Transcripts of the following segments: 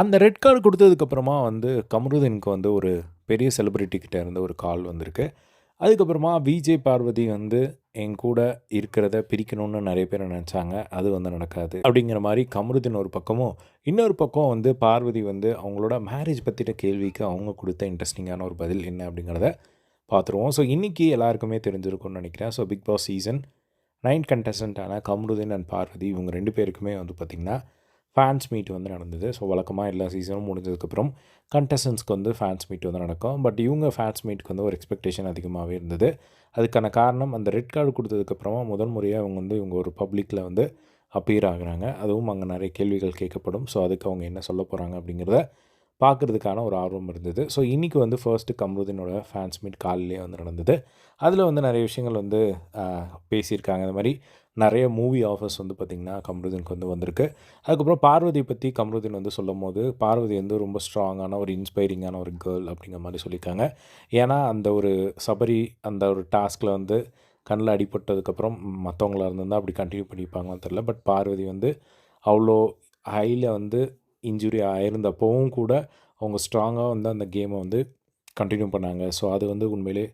அந்த red card கொடுத்ததுக்கப்புறமா வந்து கமருதீனுக்கு வந்து ஒரு பெரிய செலிபிரிட்டிக்கிட்டே இருந்து ஒரு கால் வந்திருக்கு. அதுக்கப்புறமா விஜய் பார்வதி வந்து என் கூட இருக்கிறத பிரிக்கணும்னு நிறைய பேர் நினச்சாங்க. அது வந்து நடக்காது அப்படிங்கிற மாதிரி கமருதீன் ஒரு பக்கமும் இன்னொரு பக்கம் வந்து பார்வதி வந்து அவங்களோட மேரேஜ் பற்றின கேள்விக்கு அவங்க கொடுத்த இன்ட்ரெஸ்டிங்கான ஒரு பதில் என்ன அப்படிங்கிறத பார்த்துருவோம். ஸோ இன்றைக்கி எல்லாருக்குமே தெரிஞ்சிருக்கும்னு நினைக்கிறேன். So Bigg Boss season nine கண்டஸ்டண்ட்டான Kamaruddin and Parvati இவங்க ரெண்டு பேருக்குமே வந்து பார்த்திங்கன்னா ஃபேன்ஸ் மீட் வந்து நடந்தது. ஸோ வழக்கமாக எல்லா சீசனும் முடிஞ்சதுக்கப்புறம் கண்டஸ்டன்ஸ்க்கு வந்து ஃபேன்ஸ் மீட் வந்து நடக்கும். பட் இவங்க ஃபேன்ஸ் மீட்டுக்கு வந்து ஒரு எக்ஸ்பெக்டேஷன் அதிகமாகவே இருந்தது. அதுக்கான காரணம் அந்த ரெட் கார்டு கொடுத்ததுக்கப்புறமா முதல் முறையாக அவங்க வந்து இவங்க ஒரு பப்ளிக்கில் வந்து அப்பியர் ஆகுறாங்க. அதுவும் அங்கே நிறைய கேள்விகள் கேட்கப்படும். ஸோ அதுக்கு அவங்க என்ன சொல்ல போகிறாங்க அப்படிங்கிறத பார்க்குறதுக்கான ஒரு ஆர்வம் இருந்தது. ஸோ இன்றைக்கி வந்து ஃபர்ஸ்ட்டு கம்ருதீனோட ஃபேன்ஸ் மீட் காலிலே வந்து நடந்தது. அதில் வந்து நிறைய விஷயங்கள் வந்து பேசியிருக்காங்க. இந்த மாதிரி நிறைய மூவி ஆஃபர்ஸ் வந்து பார்த்திங்கன்னா கம்ருதீனுக்கு வந்து வந்திருக்கு. அதுக்கப்புறம் பார்வதி பற்றி கம்ருதீன் வந்து சொல்லும் போது பார்வதி வந்து ரொம்ப ஸ்ட்ராங்கான ஒரு இன்ஸ்பைரிங்கான ஒரு கேர்ள் அப்படிங்கிற மாதிரி சொல்லியிருக்காங்க. ஏன்னா அந்த ஒரு சபரி அந்த ஒரு டாஸ்கில் வந்து கண்ணில் அடிபட்டதுக்கப்புறம் மற்றவங்களா இருந்திருந்தால் அப்படி கண்டினியூ பண்ணிப்பாங்களான்னு தெரில பட் பார்வதி வந்து அவ்வளோ ஹையில் வந்து இன்ஜுரி ஆயிருந்தப்போவும் கூட அவங்க ஸ்ட்ராங்காக வந்து அந்த கேமை வந்து கண்டினியூ பண்ணாங்க. ஸோ அது வந்து உண்மையிலே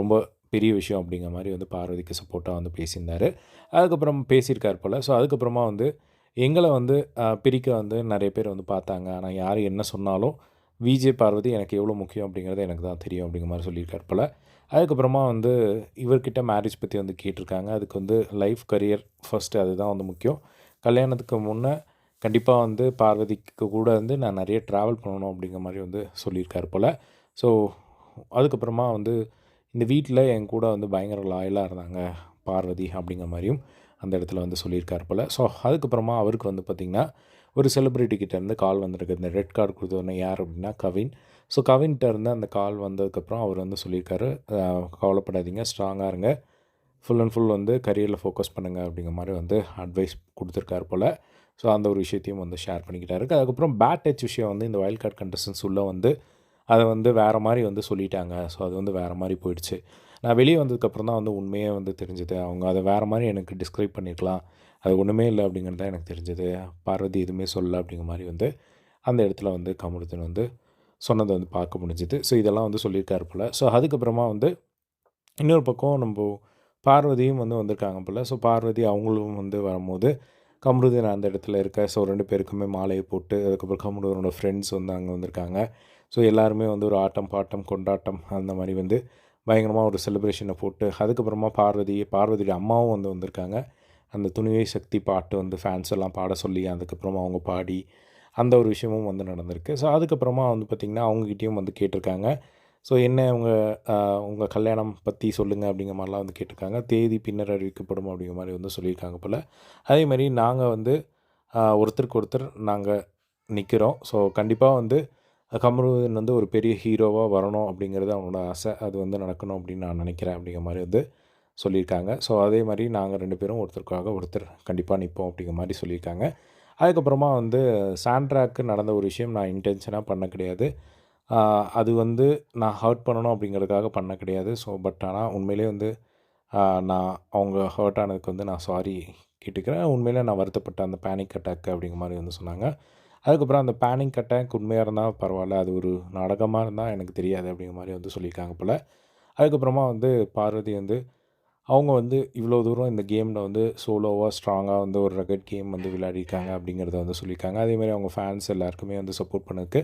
ரொம்ப பெரிய விஷயம் அப்படிங்கிற மாதிரி வந்து பார்வதிக்கு சப்போர்ட்டாக வந்து பேசியிருந்தார். அதுக்கப்புறம் பேசியிருக்கார் போல். ஸோ அதுக்கப்புறமா வந்து எங்களை வந்து பிரிக்க வந்து நிறைய பேர் வந்து பார்த்தாங்க. ஆனால் யார் என்ன சொன்னாலும் விஜே பார்வதி எனக்கு எவ்வளோ முக்கியம் அப்படிங்கிறது எனக்கு தான் தெரியும் அப்படிங்கிற மாதிரி சொல்லியிருக்கார் போல். அதுக்கப்புறமா வந்து இவர்கிட்ட மேரேஜ் பற்றி வந்து கேட்டிருக்காங்க. அதுக்கு வந்து லைஃப் கரியர் ஃபஸ்ட்டு அதுதான் வந்து முக்கியம். கல்யாணத்துக்கு முன்னே கண்டிப்பாக வந்து பார்வதிக்கு கூட வந்து நான் நிறைய ட்ராவல் பண்ணணும் அப்படிங்கிற மாதிரி வந்து சொல்லியிருக்கார் போல். ஸோ அதுக்கப்புறமா வந்து இந்த வீட்டில் என் கூட வந்து பயங்கர லாயலாக இருந்தாங்க பார்வதி அப்படிங்கிற மாதிரியும் அந்த இடத்துல வந்து சொல்லியிருக்கார் போல். ஸோ அதுக்கப்புறமா அவருக்கு வந்து பார்த்திங்கன்னா ஒரு செலிப்ரிட்டி கிட்டேருந்து கால் வந்திருக்கு. இந்த ரெட் கார்டு கொடுத்தவொடனே யார் அப்படின்னா கவின். ஸோ கவின்கிட்ட இருந்து அந்த கால் வந்ததுக்கப்புறம் அவர் வந்து சொல்லியிருக்காரு கவலைப்படாதீங்க ஸ்ட்ராங்காக இருங்க. ஃபுல் அண்ட் ஃபுல் வந்து கரியரில் ஃபோக்கஸ் பண்ணுங்கள் அப்படிங்கிற மாதிரி வந்து அட்வைஸ் கொடுத்துருக்காரு போல். ஸோ அந்த ஒரு விஷயத்தையும் வந்து ஷேர் பண்ணிக்கிட்டாரு. அதுக்கப்புறம் பேட் டச் விஷயம் வந்து இந்த வைல்ட் கார்டு கண்டஸ்டன்ஸ் உள்ளே வந்து அதை வந்து வேறு மாதிரி வந்து சொல்லிட்டாங்க. ஸோ அது வந்து வேறு மாதிரி போயிடுச்சு. நான் வெளியே வந்ததுக்கப்புறம் தான் வந்து உண்மையே வந்து தெரிஞ்சது. அவங்க அதை வேறு மாதிரி எனக்கு டிஸ்கிரைப் பண்ணியிருக்கலாம் அது ஒன்றுமே இல்லை அப்படிங்கிறது தான் எனக்கு தெரிஞ்சது. பார்வதி எதுவுமே சொல்லலை அப்படிங்கிற மாதிரி வந்து அந்த இடத்துல வந்து கமருதன் வந்து சொன்னதை வந்து பார்க்க முடிஞ்சுது. ஸோ இதெல்லாம் வந்து சொல்லியிருக்காரு போல். ஸோ அதுக்கப்புறமா வந்து இன்னொரு பக்கம் நம்ம பார்வதியும் வந்து வந்திருக்காங்க போல். ஸோ பார்வதி அவங்களும் வந்து வரும்போது கமருதீன் அந்த இடத்துல இருக்க. ஸோ ரெண்டு பேருக்குமே மாலையை போட்டு அதுக்கப்புறம் கமருதனோட ஃப்ரெண்ட்ஸ் வந்து அங்கே வந்திருக்காங்க. ஸோ எல்லாருமே வந்து ஒரு ஆட்டம் பாட்டம் கொண்டாட்டம் அந்த மாதிரி வந்து பயங்கரமாக ஒரு செலிப்ரேஷனை போட்டு அதுக்கப்புறமா பார்வதி பார்வதியோட அம்மாவும் வந்து வந்திருக்காங்க. அந்த துணிவை சக்தி பாட்டு வந்து ஃபேன்ஸ் எல்லாம் பாட சொல்லி அதுக்கப்புறமா அவங்க பாடி அந்த ஒரு விஷயமும் வந்து நடந்திருக்கு. ஸோ அதுக்கப்புறமா வந்து பார்த்திங்கன்னா அவங்ககிட்டயும் வந்து கேட்டிருக்காங்க. ஸோ என்ன உங்கள் உங்கள் கல்யாணம் பற்றி சொல்லுங்கள் அப்படிங்கிற மாதிரிலாம் வந்து கேட்டிருக்காங்க. தேதி பின்னர் அறிவிக்கப்படும் அப்படிங்கிற மாதிரி வந்து சொல்லியிருக்காங்க போல். அதே மாதிரி நாங்கள் வந்து ஒருத்தருக்கு ஒருத்தர் நாங்கள் நிற்கிறோம் ஸோ கண்டிப்பாக வந்து கமருதீன் வந்து ஒரு பெரிய ஹீரோவாக வரணும் அப்படிங்கிறது அவனோட ஆசை. அது வந்து நடக்கணும் அப்படின்னு நான் நினைக்கிறேன் அப்படிங்கிற மாதிரி வந்து சொல்லியிருக்காங்க. ஸோ அதே மாதிரி நாங்கள் ரெண்டு பேரும் ஒருத்தருக்காக ஒருத்தர் கண்டிப்பாக நிற்போம் அப்படிங்கிற மாதிரி சொல்லியிருக்காங்க. அதுக்கப்புறமா வந்து சாண்ட்ராக்கு நடந்த ஒரு விஷயம் நான் இன்டென்ஷனாக பண்ண கிடையாது. அது வந்து நான் ஹர்ட் பண்ணணும் அப்படிங்கிறதுக்காக பண்ண கிடையாது. ஸோ பட் ஆனால் உண்மையிலே வந்து நான் அவங்க ஹர்ட் ஆனதுக்கு வந்து நான் சாரி கேட்டுக்கிறேன். உண்மையிலே நான் வருத்தப்பட்ட அந்த பேனிக் அட்டாக் அப்படிங்கிற மாதிரி வந்து சொன்னாங்க. அதுக்கப்புறம் அந்த பேனிக் அட்டாக் உண்மையாக இருந்தால் பரவாயில்ல. அது ஒரு நாடகமாக இருந்தால் எனக்கு தெரியாது அப்படிங்கிற மாதிரி வந்து சொல்லியிருக்காங்க போல். அதுக்கப்புறமா வந்து பார்வதி வந்து அவங்க வந்து இவ்வளோ தூரம் இந்த கேமில் வந்து சோலோவாக ஸ்ட்ராங்காக வந்து ஒரு ரகட் கேம் வந்து விளையாடிருக்காங்க அப்படிங்கிறத வந்து சொல்லியிருக்காங்க. அதேமாதிரி அவங்க ஃபேன்ஸ் எல்லாருக்குமே வந்து சப்போர்ட் பண்ணதுக்கு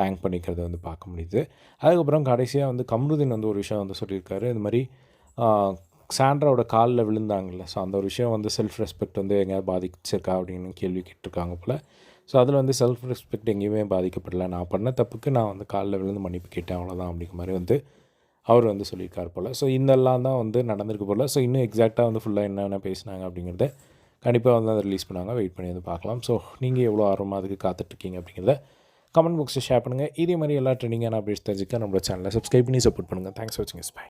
டேங்க் பண்ணிக்கிறத வந்து பார்க்க முடியுது. அதுக்கப்புறம் கடைசியாக வந்து கம்ருதீன் வந்து ஒரு விஷயம் வந்து சொல்லியிருக்காரு. இந்த மாதிரி சாண்ட்ராவோட காலில் விழுந்தாங்கல்ல. ஸோ அந்த ஒரு விஷயம் வந்து செல்ஃப் ரெஸ்பெக்ட் வந்து எங்கேயாவது பாதிச்சிருக்கா அப்படின்னு கேள்வி கேட்டிருக்காங்க போல். ஸோ அதில் வந்து செல்ஃப் ரெஸ்பெக்ட் எங்கேயுமே பாதிக்கப்படல. நான் பண்ண தப்புக்கு நான் வந்து காலில் விழுந்து மன்னிப்பு கேட்டேன் அவ்வளோதான் அப்படிங்கிற மாதிரி வந்து அவர் வந்து சொல்லியிருக்கார் போல். ஸோ இதெல்லாம் தான் வந்து நடந்திருக்கு போல். ஸோ இன்னும் எக்ஸாக்டாக வந்து ஃபுல்லாக என்னென்ன பேசினாங்க அப்படிங்கிறத கண்டிப்பாக வந்து அதை ரிலீஸ் பண்ணாங்க வெயிட் பண்ணி வந்து பார்க்கலாம். ஸோ நீங்கள் எவ்வளோ ஆர்வமாக அதுக்கு காத்துட்ருக்கீங்க அப்படிங்கிறத கமெண்ட் பாக்ஸில் ஷேர் பண்ணுங்கள் இதே மாதிரி எல்லா ட்ரெண்டிங்கான அப்டேட்ஸ் தெரிஞ்சுக்க நம்மளோட சேனலை சப்ஸ்கிரைப் பண்ணி சப்போர்ட் பண்ணுங்கள் தேங்க்ஸ் வாட்சிங் இஸ் பை